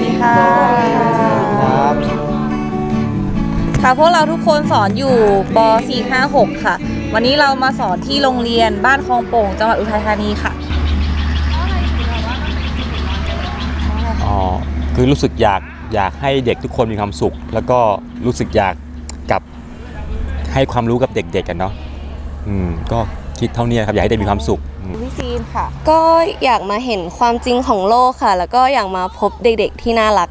วัสดีค่ะครับค่ะพวกเราทุกคนสอนอยู่ป .456 ค่ะ วันนี้เรามาสอนที่โรงเรียนบ้านคลองโป่งจังหวัดอุทัยธานีค่ะ อ๋อคือรู้สึกอยากอยากให้เด็กทุกคนมีความสุข แล้วก็รู้สึกอยากกับให้ความรู้กับเด็กๆกันเนาะอืมก็ คิดเท่านี้ครับอยากให้เด็กมีความสุขอืมวิซีนค่ะ ก็อยากมาเห็นความจริงของโลกค่ะ แล้วก็อยากมาพบเด็กๆที่น่ารัก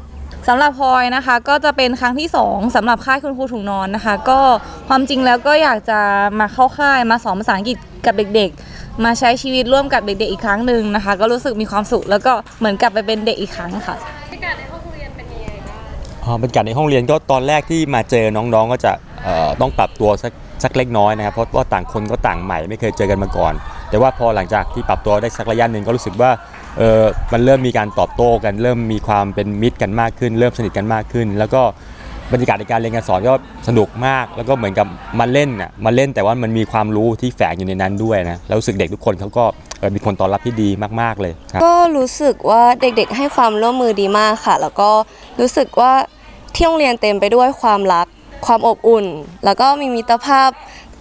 สำหรับพลอยนะคะก็จะเป็นครั้งที่ 2สำหรับค่ายคุณครูถุงนอนนะคะ ก็ความจริงแล้วก็อยากจะมาเข้าค่ายมาสอนภาษาอังกฤษกับเด็กๆ มาใช้ชีวิตร่วมกับเด็กๆอีกครั้งหนึ่งนะคะ ก็รู้สึกมีความสุขแล้วก็เหมือนกลับไปเป็นเด็กอีกครั้งค่ะ อ๋อบรรยากาศในห้องเรียนก็ตอนแรกที่มาเจอน้องๆก็จะเอ่อต้องปรับตัวสัก สักเล็กน้อยนะครับเพราะว่าต่างคนก็ต่างใหม่ไม่เคยเจอกันมาก่อน แต่ว่าพอหลังจากที่ปรับตัวได้สักระยะหนึ่งก็รู้สึกว่าเออมันเริ่มมีการตอบโต้กัน เริ่มมีความเป็นมิตรกันมากขึ้น เริ่มสนิทกันมากขึ้น แล้วก็บรรยากาศในการเรียนการสอนก็สนุกมาก แล้วก็เหมือนกับมาเล่นน่ะมาเล่นแต่ว่ามันมีความรู้ที่แฝงอยู่ในนั้นด้วยนะแล้วรู้สึกเด็กทุกคนเขาก็เออมีคนต้อนรับที่ดีมาก ๆเลยครับก็รู้สึกว่าเด็กๆ ให้ความร่วมมือดีมากค่ะ แล้วก็รู้สึกว่าที่โรงเรียนเต็มไปด้วยความรัก ความอบอุ่น แล้วก็มีมิตรภาพ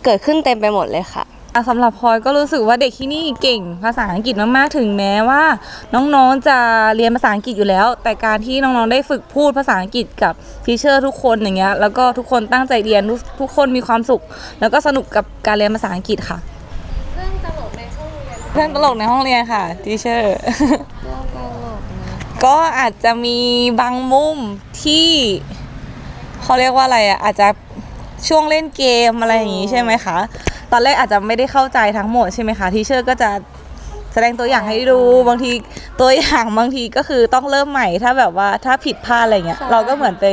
เกิดขึ้นเต็มไปหมดเลยค่ะ อะสำหรับพลอยก็รู้สึกว่าเด็กที่นี่เก่งภาษาอังกฤษมากๆ ถึงแม้ว่า น้องๆจะเรียนภาษาอังกฤษอยู่แล้ว แต่การที่น้องๆได้ฝึกพูดภาษาอังกฤษกับทีเชอร์ทุกคนอย่างเงี้ยแล้วก็ทุกคนตั้งใจเรียนทุกทุกคนมีความสุข แล้วก็สนุกกับการเรียนภาษาอังกฤษค่ะเรื่องตลกในห้องเรียนเรื่องตลกในห้องเรียนค่ะทีเชอร์ ก็อาจจะมีบางมุมที่ เขาเรียกว่าอะไรอะอาจจะช่วงเล่นเกมอะไรอย่างงี้ใช่ไหมคะ ตอนแรกอาจจะไม่ได้เข้าใจทั้งหมดใช่ไหมคะทีเชอร์ก็จะแสดงตัวอย่างให้ดูบางทีตัวอย่างบางทีก็คือต้องเริ่มใหม่ถ้าแบบว่าถ้าผิดพลาดอะไรเงี้ยใช่เราก็เหมือนไป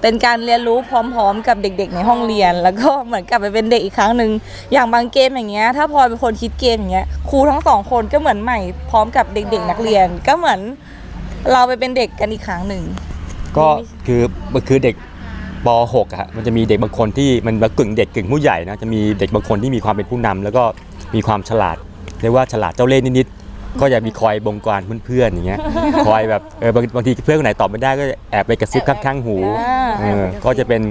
เป็นการเรียนรู้พร้อม ๆ กับเด็ก ๆ ในห้องเรียน แล้วก็เหมือนกลับไปเป็นเด็กอีกครั้งหนึ่งอย่างบางเกมอย่างเงี้ยถ้าพลอยเป็นคนคิดเกมอย่างเงี้ยครูทั้งสองคนก็เหมือนใหม่พร้อมกับเด็ก ๆ นักเรียน ก็เหมือนเราไปเป็นเด็กกันอีกครั้งหนึ่งก็คือมันคือเด็ก ป .6 อะฮะมันจะมีเด็กบางคนที่มันกึ่งเด็กกึ่งผู้ใหญ่นะจะมีเด็กบางคนที่มีความเป็นผู้นำแล้วก็มีความฉลาดเรียกว่าฉลาดเจ้าเล่ห์นิดๆก็จะมีคอยบงการเพื่อนๆอย่างเงี้ยคอยแบบเออบางบางทีเพื่อนคนไหนตอบไม่ได้ก็แอบไปกระซิบข้างๆหูอ่าเออก็จะเป็น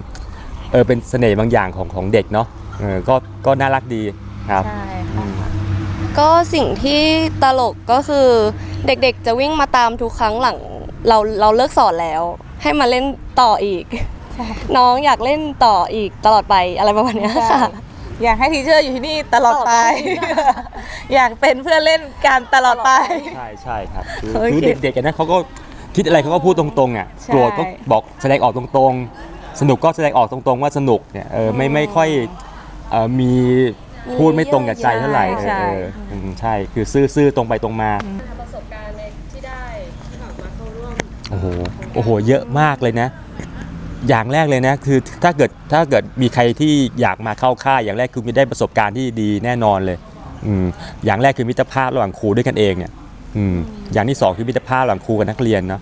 เออเป็นเสน่ห์บางอย่างของของเด็กเนาะเออก็ก็น่ารักดีครับใช่อืมก็สิ่งที่ตลกก็คือเด็กๆ จะวิ่งมาตามทุกครั้งหลังเราเราเลิกสอนแล้ว ให้มาเล่นต่ออีก น้องอยากเล่นต่ออีกตลอดไปอะไรประมาณเนี้ยค่ะ อยากให้ทีเชอร์อยู่ที่นี่ตลอดไปตลอดไปอยากเป็นเพื่อนเล่นกันตลอดไป ใช่ใช่ครับคือโอเค คือเด็กๆกันนะเขาก็คิดอะไรเขาก็พูดตรงๆอะใช่โกรธก็บอกแสดงออกตรงๆ สนุกก็แสดงออกตรงๆ ว่าสนุกเนี่ยเออไม่ไม่ค่อยเออมีพูดไม่ตรงกับใจเท่าไหร่เออใช่ เอออืมใช่คือซื่อซื่อตรงไปตรงมา ประสบการณ์ในที่ได้ที่แบบมาเข้าร่วมโอ้โห โอ้โห เยอะมากเลยนะ อย่างแรกเลยนะคือถ้าเกิดถ้าเกิดมีใครที่อยากมาเข้าค่ายอย่างแรกคือมีได้ประสบการณ์ที่ดีแน่นอนเลยอืมอย่างแรกคือมิตรภาพระหว่างครูด้วยกันเองเนี่ยอืมอย่างที่สองคือมิตรภาพระหว่างครูกับนักเรียนเนาะ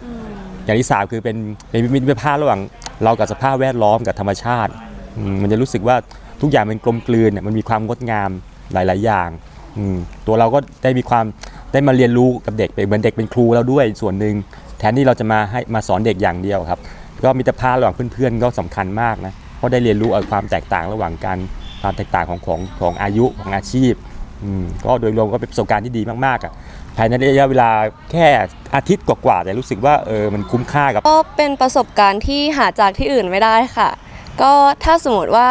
อย่างที่สามคือเป็นเป็นมิตรภาพระหว่างเรากับสภาพแวดล้อมกับธรรมชาติอืมมันจะรู้สึกว่าทุกอย่างมันกลมกลืนเนี่ยมันมีความงดงามหลาย ๆ อย่างอืมตัวเราก็ได้มีความได้มาเรียนรู้กับเด็กไปเหมือนเด็กเป็นครูเราด้วยส่วนหนึ่งแทนที่เราจะมาให้มาสอนเด็กอย่างเดียวครับ ก็มิตรภาพระหว่างเพื่อนๆก็สำคัญมากนะเพราะได้เรียนรู้เอ่อความแตกต่างระหว่างกันความแตกต่างของของของอายุของอาชีพอืมก็โดยรวมก็เป็นประสบการณ์ที่ดีมากๆอะภายในระยะเวลาแค่อาทิตย์กว่าๆแต่รู้สึกว่าเออมันคุ้มค่ากับก็เป็นประสบการณ์ที่หาจากที่อื่นไม่ได้ค่ะ ก็ถ้าสมมติว่า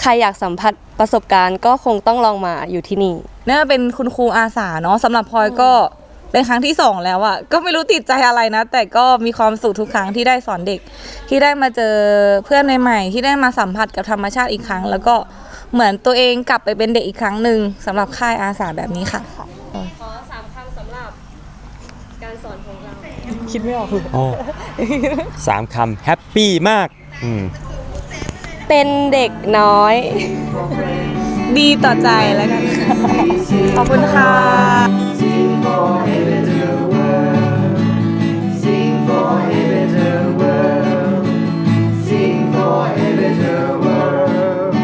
ใครอยากสัมผัสประสบการณ์ก็คงต้องลองมาอยู่ที่นี่น่าเป็นคุณครูอาสาเนาะสำหรับพลอยก็ เป็นครั้งที่สองแล้วอะก็ไม่รู้ติดใจอะไรนะ แต่ก็มีความสุขทุกครั้งที่ได้สอนเด็ก ที่ได้มาเจอเพื่อนใหม่ๆที่ได้มาสัมผัสกับธรรมชาติอีกครั้ง แล้วก็เหมือนตัวเองกลับไปเป็นเด็กอีกครั้งหนึ่งสำหรับค่ายอาสาแบบนี้ค่ะ ขอสามคำสำหรับการสอนของเรา คิดไม่ออกโอ้สามคำแฮปปี้มากอืมเป็นเด็กน้อย ดีต่อใจแล้วกันค่ะขอบคุณค่ะ